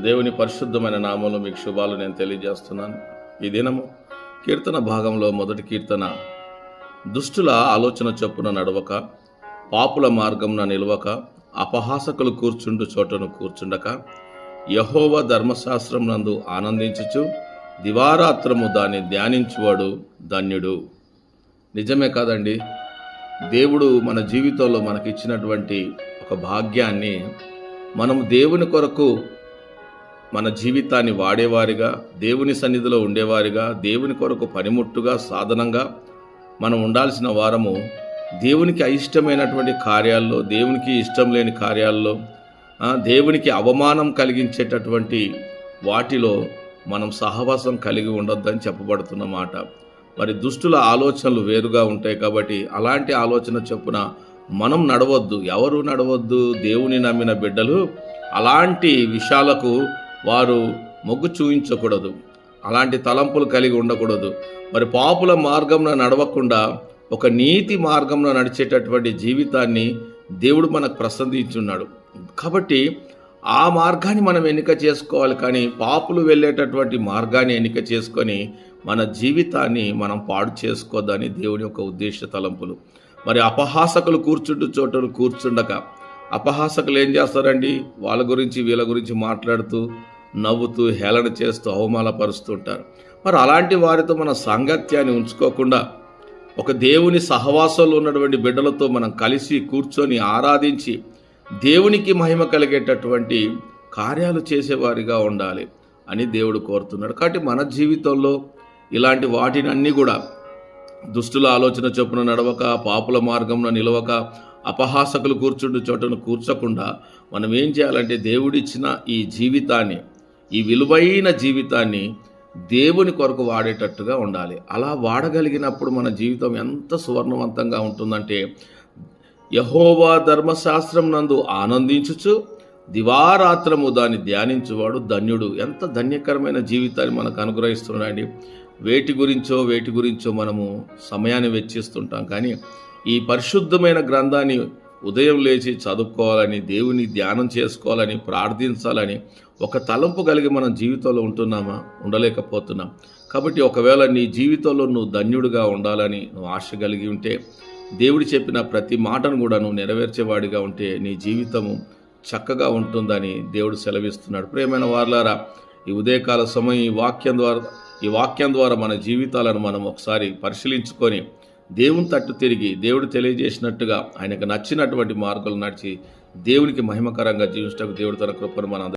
దేవుని పరిశుద్ధమైన నామంలో మీకు శుభాలు నేను తెలియజేస్తున్నాను. ఈ దినము కీర్తన భాగంలో మొదటి కీర్తన దుష్టుల ఆలోచన చొప్పున నడవక పాపుల మార్గంన నిలవక అపహాసకులు కూర్చుండు చోటను కూర్చుండక యహోవ ధర్మశాస్త్రం నందు ఆనందించుచు దివారాత్రము దాన్ని ధ్యానించువాడు ధన్యుడు. నిజమే కాదండి దేవుడు మన జీవితంలో మనకిచ్చినటువంటి ఒక భాగ్యాన్ని మనం దేవుని కొరకు మన జీవితాన్ని వాడేవారిగా దేవుని సన్నిధిలో ఉండేవారిగా దేవుని కొరకు పనిముట్టుగా సాధనంగా మనం ఉండాల్సిన వారము దేవునికి అయిష్టమైనటువంటి కార్యాల్లో దేవునికి ఇష్టం లేని కార్యాల్లో దేవునికి అవమానం కలిగించేటటువంటి వాటిలో మనం సహవాసం కలిగి ఉండొద్దని చెప్పబడుతున్న మాట. మరి దుష్టుల ఆలోచనలు వేరుగా ఉంటాయి కాబట్టి అలాంటి ఆలోచన చొప్పున మనం నడవద్దు. ఎవరు నడవద్దు? దేవుని నమ్మిన బిడ్డలు. అలాంటి విషయాలకు వారు మొగ్గు చూయించకూడదు. అలాంటి తలంపులు కలిగి ఉండకూడదు. మరి పాపుల మార్గంలో నడవకుండా ఒక నీతి మార్గంలో నడిచేటటువంటి జీవితాన్ని దేవుడు మనకు ప్రసందించున్నాడు కాబట్టి ఆ మార్గాన్ని మనం ఎన్నిక చేసుకోవాలి. కానీ పాపులు వెళ్ళేటటువంటి మార్గాన్ని ఎన్నిక చేసుకొని మన జీవితాన్ని మనం పాడు చేసుకోవద్దని దేవుని యొక్క ఉద్దేశ తలంపులు. మరి అపహాసకులు కూర్చుంటు చోటను కూర్చుండక అపహాసకులు ఏం చేస్తారండి? వాళ్ళ గురించి వీళ్ళ గురించి మాట్లాడుతూ నవ్వుతూ హేళన చేస్తూ అవమానపరుస్తుంటారు. మరి అలాంటి వారితో మన సాంగత్యాన్ని ఉంచుకోకుండా ఒక దేవుని సహవాసంలో ఉన్నటువంటి బిడ్డలతో మనం కలిసి కూర్చొని ఆరాధించి దేవునికి మహిమ కలిగేటటువంటి కార్యాలు చేసేవారిగా ఉండాలి అని దేవుడు కోరుతున్నాడు. కాబట్టి మన జీవితంలో ఇలాంటి వాటిని అన్నీ కూడా దుష్టుల ఆలోచన చొప్పున నడవక పాపుల మార్గంలో నిలవక అపహాసకులు కూర్చుండు చోటను కూర్చకుండా మనం ఏం చేయాలంటే దేవుడిచ్చిన ఈ జీవితాన్ని ఈ విలువైన జీవితాన్ని దేవుని కొరకు వాడేటట్టుగా ఉండాలి. అలా వాడగలిగినప్పుడు మన జీవితం ఎంత సువర్ణవంతంగా ఉంటుందంటే యహోవా ధర్మశాస్త్రం నందు ఆనందించుచు దివారాత్రము దాన్ని ధ్యానించువాడు ధన్యుడు. ఎంత ధన్యకరమైన జీవితాన్ని మనకు అనుగ్రహిస్తున్నాడండి. వేటి గురించో వేటి గురించో మనము సమయాన్ని వెచ్చిస్తుంటాం కానీ ఈ పరిశుద్ధమైన గ్రంథాన్ని ఉదయం లేచి చదువుకోవాలని దేవుని ధ్యానం చేసుకోవాలని ప్రార్థించాలని ఒక తలంపు కలిగి మన జీవితంలో ఉంటున్నామా? ఉండలేకపోతున్నాం. కాబట్టి ఒకవేళ నీ జీవితంలో నువ్వు ధన్యుడిగా ఉండాలని నువ్వు ఆశ కలిగి ఉంటే దేవుడు చెప్పిన ప్రతి మాటను కూడా నువ్వు నెరవేర్చేవాడిగా ఉంటే నీ జీవితము చక్కగా ఉంటుందని దేవుడు సెలవిస్తున్నాడు. ప్రేమైన వార్లారా ఈ ఉదయకాల సమయం ఈ వాక్యం ద్వారా ఈ వాక్యం ద్వారా మన జీవితాలను మనం ఒకసారి పరిశీలించుకొని దేవుని తట్టు తిరిగి దేవుడు తెలియజేసినట్టుగా ఆయనకు నచ్చినటువంటి మార్గాలు నడిచి దేవునికి మహిమకరంగా జీవించటకు దేవుడు తన కృపను మన